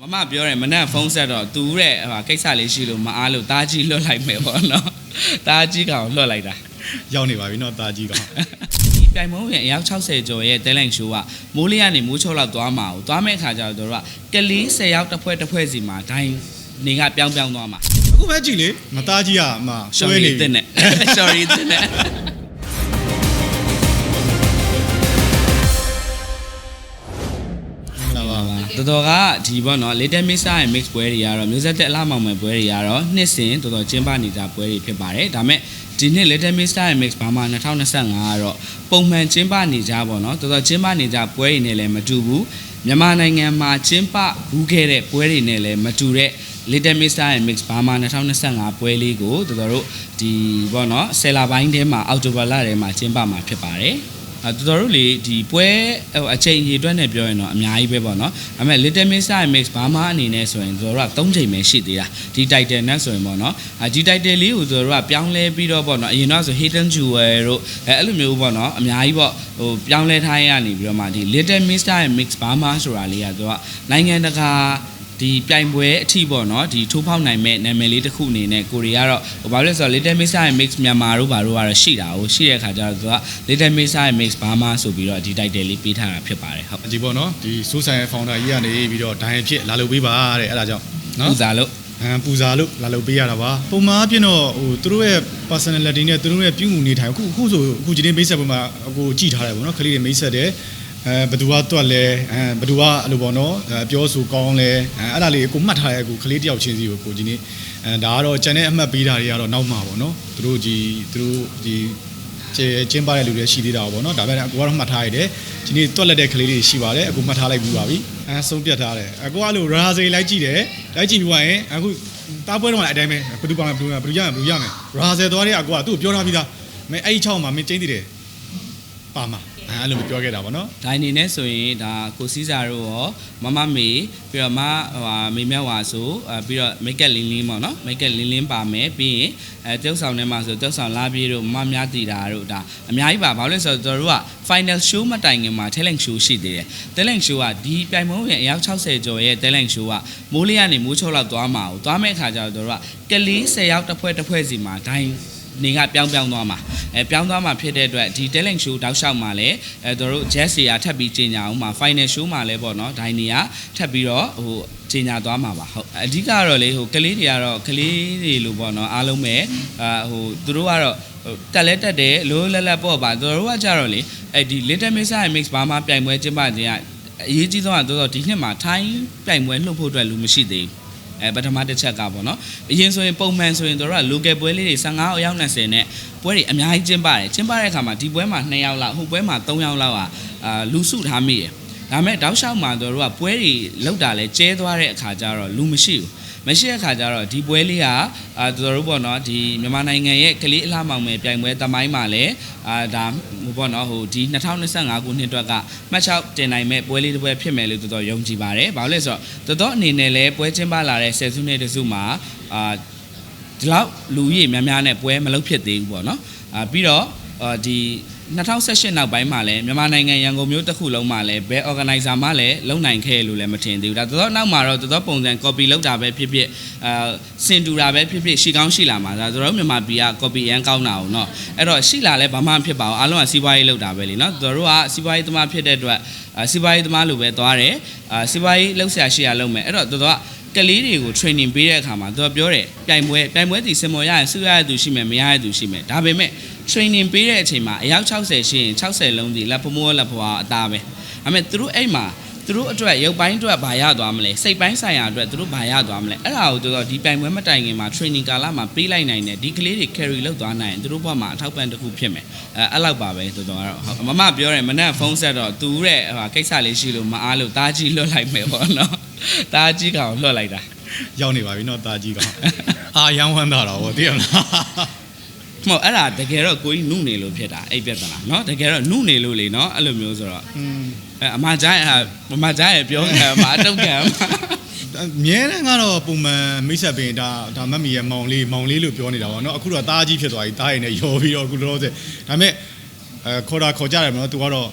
မမပြောတယ်မနက်ဖုန်းဆက်တော့သူတဲ့ဟိုကိစ္စလေးရှိလို့မအားလို့တာကြီးလွတ်လိုက်မယ်ပေါ့နော်တာကြီးကောင်လွတ်လိုက်တာရောက်နေပါပြီနော်တာကြီးကောင်ဒီပြိုင်မုံရဲ့အယောက်60ကျော်ရဲ့ talent show ကမိုးလေးကနေမိုးချုပ်လောက်သွားမှာကိုသွားမဲ့ခါကျတော့တို့ကကလေး10ယောက်တစ်ဖွဲတစ်ဖွဲစီမှာဒိုင်းနေကပြောင်းပြောင်းသွားမှာအခုပဲကြည့်လေမတာကြီးကမှရှော်ရီတင်နဲ့ sorry တင်နဲ့ တော်တော်ကဒီပေါ့နော် Little Mix ရဲ့ mix ပွဲတွေကတော့မျိုးဆက်တဲ့အလားမောင်မယ်ပွဲတွေကတော့နှစ်စဉ်တော်တော်ကျင်းပနေကြပွဲတွေဖြစ်ပါတယ်ဒါမဲ့ဒီနှစ် Little Mix ရဲ့ mix ဘာမှ2025ကတော့ပုံမှန်ကျင်းပနေကြပေါ့နော်တော်တော်ကျင်းပနေကြပွဲတွေနဲ့လည်းမတူဘူးမြန်မာနိုင်ငံမှာကျင်းပဘူးခဲ့တဲ့ပွဲတွေနဲ့လည်းမတူတဲ့ Little Mix ရဲ့ mix ဘာမှ2025ပွဲလေးကိုတော်တော်တို့ဒီပေါ့နော်ဆယ်လပိုင်းထဲမှာအောက်တိုဘာလထဲမှာကျင်းပမှာဖြစ်ပါတယ် အဲတော်တော်တို့လေဒီပွဲဟိုအချိန်ကြီးအတွက်နဲ့ပြောရင်တော့အများကြီးပဲပေါ့နော်။ဒါပေမဲ့ Little Mix Mix ဘာမှအနေနဲ့ဆိုရင်တော်တော်က3ချိန်ပဲရှိသေးတာ။ဒီ title နဲ့ဆိုရင်ပေါ့နော်။အဲဒီ title လေးကိုတော်တော်ကပြောင်းလဲပြီးတော့ပေါ့နော်။အရင်တော့ဆို Hidden Jewel တို့အဲအဲ့လိုမျိုးပေါ့နော်။အများကြီးပေါ့ဟိုပြောင်းလဲထားရနေပြီးတော့မှဒီ Little Mix Mix ဘာမှဆိုတာလေးကသူကနိုင်ငံတကာ ဒီပြိုင်ပွဲအထိပေါ့နော်ဒီထိုးဖောက်နိုင်မဲ့နာမည်လေးတစ်ခုအနေနဲ့ကိုရီကတော့ဘာလို့လဲဆိုတော့ Little Mix ရဲ့ Mix မြန်မာတို့ဘာတို့ကတော့ရှိတာကိုရှိတဲ့အခါကျတော့သူက Little Mix ရဲ့ Mix Burma ဆိုပြီးတော့ဒီ title လေးပေးထားတာဖြစ်ပါတယ်ဟုတ်ဒီပေါ့နော်ဒီ Social Founder ကြီးကနေပြီးတော့ဒိုင်ဖြစ်လာလို့ပေးပါတဲ့အဲ့ဒါကြောင့်နော်ပူဇာလို့ဟမ်ပူဇာလို့လာလို့ပေးရတာပါပုံမှန်အပြင်တော့ဟိုသူတို့ရဲ့ personality နဲ့သူတို့ရဲ့ပြုမှုနေထိုင်အခုအခုဆိုအခုဒီနေ့မိတ်ဆက်ပုံမှာအခုကြည်ထားတယ်ပေါ့နော်ခလေးတွေမိတ်ဆက်တယ် အဲဘသူကတွက်လဲအဲဘသူကအဲ့လိုပေါ့နော်အဲပြောဆိုကောင်းလဲအဲအဲ့ဒါလေးကိုမှတ်ထားရဲအခုကလေးတယောက်ချင်းစီကိုကိုဒီနေ့အဲဒါကတော့ကျန်တဲ့အမှတ်ပေးတာတွေကတော့နောက်မှာပေါ့နော်သူတို့ဒီသူတို့ဒီကျကျင်းပတဲ့လူတွေရှိသေးတာပေါ့နော်ဒါပေမဲ့အကူကတော့မှတ်ထားရတယ်ဒီနေ့တွက်လက်တဲ့ကလေးတွေရှိပါတယ်အခုမှတ်ထားလိုက်ပြီးပါပြီအဲဆုံးပြတ်ထားတယ်အကူကအဲ့လိုရာဇေလိုက်ကြည့်တယ်လိုက်ကြည့်ပြီးွားရင်အခုတားပွဲတော့လည်းအတိုင်းပဲဘယ်သူပါမယ်ဘယ်သူဘယ်သူရမယ်ဘယ်သူရမယ်ရာဇယ်သွားတဲ့အကွာသူ့ကိုပြောထားပြီးသားမင်းအဲ့ဒီ6မှာမင်းကျင်းတည်တယ်ပါမှာ အဲအဲ့လိုမျိုးပြောခဲ့တာဗောနော်ဒိုင်နေနဲ့ဆိုရင်ဒါကိုစီးစာတို့ရောမမမေပြီးတော့မဟိုဟာမေမြတ်ဝါဆိုအဲပြီးတော့ make up လင်းလင်းပေါ့နော် make up လင်းလင်းပါမယ်ပြီးရင်အဲတုပ်ဆောင်ထဲမှာဆိုတုပ်ဆောင်လာပြေးတို့မမများတည်တာတို့ဒါအများကြီးပါဘာလို့လဲဆိုတော့တို့က final show မတိုင်ခင်မှာ talent show ရှိသေးတယ် talent show ကဒီပြိုင်မုံရဲ့အယောက်60ကျော်ရဲ့ talent show ကမိုးလေးကနေမိုးချုပ်လောက်သွားမှာကိုသွားမဲ့အခါကျတော့တို့ကကလေး10ယောက်တစ်ဖွဲ့တစ်ဖွဲ့စီမှာဒိုင် နေကပြောင်းပြောင်းသွားမှာအဲပြောင်းသွားမှာဖြစ်တဲ့အတွက်ဒီ talent show တောက်လျှောက်မှာလည်းအဲတို့ jazz တွေထပ်ပြီးကြီးညာအောင်မှာ final show မှာလည်းပေါ့နော်ဒိုင်နေကထပ်ပြီးတော့ဟိုကြီးညာသွားမှာပါဟုတ်အဓိကတော့လေဟိုကလေးတွေကတော့ကလေးတွေလို့ပေါ့နော်အားလုံးပဲအာဟိုသူတို့ကတော့ဟိုတက်လဲတက်တယ်လိုလက်လက်ပေါ့ပါသူတို့ကကြတော့လေအဲဒီ little mix ရဲ့ mix ဘာမှပြိုင်ပွဲကျင်းပခြင်းကအရေးကြီးဆုံးကတော့ဒီနှစ်မှာထိုင်းပြိုင်ပွဲလှုပ်ဖို့အတွက်လူမရှိသေးဘူး အဲပထမတစ်ချက်ကပေါ့နော်အရင်ဆိုရင်ပုံမှန်ဆိုရင်တို့က local ပွဲလေးတွေ15အယောက်20နဲ့ပွဲတွေအများကြီးကျင်းပတယ်ကျင်းပတဲ့အခါမှာဒီပွဲမှာ2ယောက်လောက်ဟိုပွဲမှာ3ယောက်လောက်ကအာလူစုထားမိတယ်ဒါပေမဲ့တောက်လျှောက်မှာတို့ကပွဲတွေလောက်တာလဲကျဲသွားတဲ့အခါကျတော့လူမရှိဘူး မရှိတဲ့အခါကျတော့ဒီပွဲလေးကအာတို့တို့ပေါ့နော်ဒီမြန်မာနိုင်ငံရဲ့ကလေးအလှမောင်မယ်ပြိုင်ပွဲတမိုင်းမှာလဲအာဒါဟိုပေါ့နော်ဟိုဒီ2025ခုနှစ်အတွက်ကမှတ်6တင်နိုင်မဲ့ပွဲလေးတစ်ပွဲဖြစ်မယ်လို့တော်တော်ယုံကြည်ပါတယ်။ဘာလို့လဲဆိုတော့တော်တော်အနေနဲ့လဲပွဲချင်းပါလာတဲ့ဆယ်စုနှစ်တစုမှာအာဒီလောက်လူကြီးများများနဲ့ပွဲမလုပ်ဖြစ်သေးဘူးပေါ့နော်။အာပြီးတော့အာဒီ 2018နောက်ပိုင်းမှာလည်းမြန်မာနိုင်ငံရန်ကုန်မြို့တစ်ခုလုံးမှာလည်းဘယ် organizer မှလည်းလုံနိုင်ခဲ့လို့လည်းမထင်သေးဘူးဒါတော်တော်နောက်မှာတော့တော်တော်ပုံစံ copy လုပ်တာပဲဖြစ်ဖြစ်အာစင်တူတာပဲဖြစ်ဖြစ်ရှိကောင်းရှိလာမှာဒါတော်တော်မြန်မာပြည်က copy ရန်ကောင်းတာအောင်เนาะအဲ့တော့ရှိလာလဲဘာမှဖြစ်ပါဘူးအားလုံးကစီးပွားရေးလုပ်တာပဲလीเนาะတော်တော်ကစီးပွားရေးသမားဖြစ်တဲ့အတွက်အာစီးပွားရေးသမားလိုပဲသွားတယ်အာစီးပွားရေးလုပ်ဆရာရှိရလုပ်မယ်အဲ့တော့တော်တော်က ကလေးတွေကို training ပေးတဲ့အခါမှာသူကပြောတယ်ပြိုင်ပွဲပြိုင်ပွဲတီစင်မော်ရရင်စုရတဲ့သူရှိမယ်မရတဲ့သူရှိမယ်ဒါပေမဲ့ training ပေးတဲ့အချိန်မှာအယောက်60ရှိရင်60လုံးဒီလက်ဖမိုးလက်ဖွာအသားပဲဒါပေမဲ့သူတို့အဲ့မှာသူတို့အတွက်ရုပ်ပိုင်းအတွက်ဘာရသွားမလဲစိတ်ပိုင်းဆိုင်ရာအတွက်သူတို့ဘာရသွားမလဲအဲ့ဒါကိုသူတို့ဒီပြိုင်ပွဲမတိုင်ခင်မှာ training ကာလမှာပေးလိုက်နိုင်တယ်ဒီကလေးတွေ carry လုပ်သွားနိုင်ရင်သူတို့ဘက်မှာအထောက်ပံ့တစ်ခုဖြစ်မယ်အဲအဲ့လောက်ပါပဲတော်တော်ကတော့ဟုတ်မမပြောတယ်မနေ့ဖုန်းဆက်တော့သူတဲ့ဟိုကိစ္စလေးရှိလို့မအားလို့တားကြီးလွတ်လိုက်မယ်ပေါ့နော် တားကြီးကောင်လွတ်လိုက်တာ ရောက်နေပါပြီเนาะตาကြီးကောင်အာရန်ဝမ်းတာတော့ဗောသိရမလား မဟုတ်အဲ့ဒါတကယ်တော့ကိုကြီးနုနေလို့ဖြစ်တာအဲ့ပြဿနာเนาะတကယ်တော့နုနေလို့လေเนาะအဲ့လိုမျိုးဆိုတော့ อืม အဲအမကြားရအမကြားရပြောခံမှာအတုတ်ခံမှာ မြဲတမ်းကတော့ပုံမှန်မိတ်ဆက်ပင်ဒါဒါမတ်မီရဲ့မောင်လေးမောင်လေးလို့ပြောနေတာဗောနော်အခုတော့ตาကြီးဖြစ်သွားပြီตาရည်နဲ့ရောပြီးတော့အခုလောလောဆယ်ဒါပေမဲ့အဲခေါ်တာခေါ်ကြတယ်မနော် तू ကတော့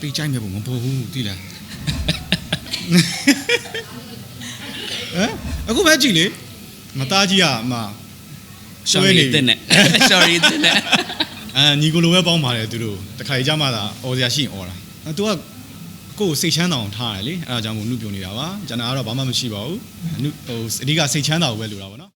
တိတ်ကြိုက်နေပုံမပေါ်ဘူးသိလား မ်အခုပဲကြည့်လေမသားကြီးကအမ sorry တဲ့နဲ့ sorry တဲ့နဲ့အဲညီကိုလိုပဲပေါင်းပါတယ်သူတို့တခါကြီးကြမှာသာអော်စရာရှိရင်អော်တာအဲသူကကိုယ်စိတ်ချမ်းသာအောင်ထားတယ်လေအဲဒါကြောင့်မို့နှုတ်ပြနေတာပါကျွန်တော်ကတော့ဘာမှမရှိပါဘူးနှုတ်ဟိုအဓိကစိတ်ချမ်းသာကိုပဲလိုတာပါနော်